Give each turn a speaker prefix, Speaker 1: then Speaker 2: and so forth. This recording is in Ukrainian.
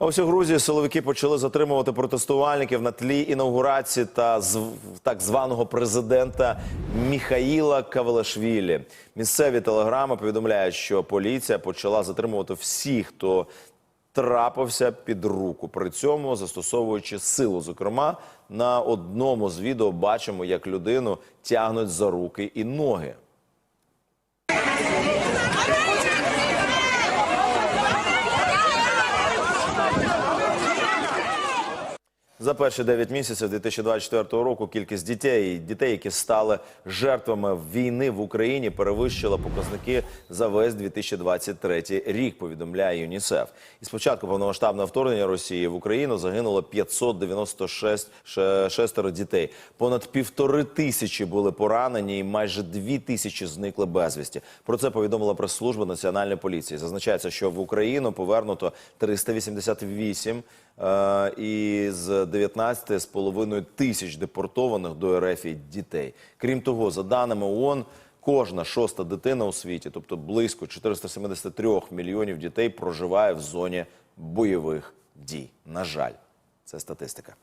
Speaker 1: А ось у Грузії силовики почали затримувати протестувальників на тлі інаугурації та з так званого президента Міхаїла Кавелашвілі. Місцеві телеграми повідомляють, що поліція почала затримувати всіх, хто трапився під руку. При цьому застосовуючи силу. Зокрема, на одному з відео бачимо, як людину тягнуть за руки і ноги. За перші 9 місяців 2024 року кількість дітей, дітей, які стали жертвами війни в Україні, перевищила показники за весь 2023 рік. Повідомляє ЮНІСЕФ. І з початку повномасштабного вторгнення Росії в Україну загинуло 596 ше- шестеро дітей. Понад півтори тисячі були поранені, і майже дві тисячі зникли безвісті. Про це повідомила прес-служба національної поліції. Зазначається, що в Україну повернуто 388 е, з 19,5 тисяч депортованих до РФ дітей. Крім того, за даними ООН, кожна шоста дитина у світі, тобто близько 473 мільйонів дітей, проживає в зоні бойових дій. На жаль, це статистика.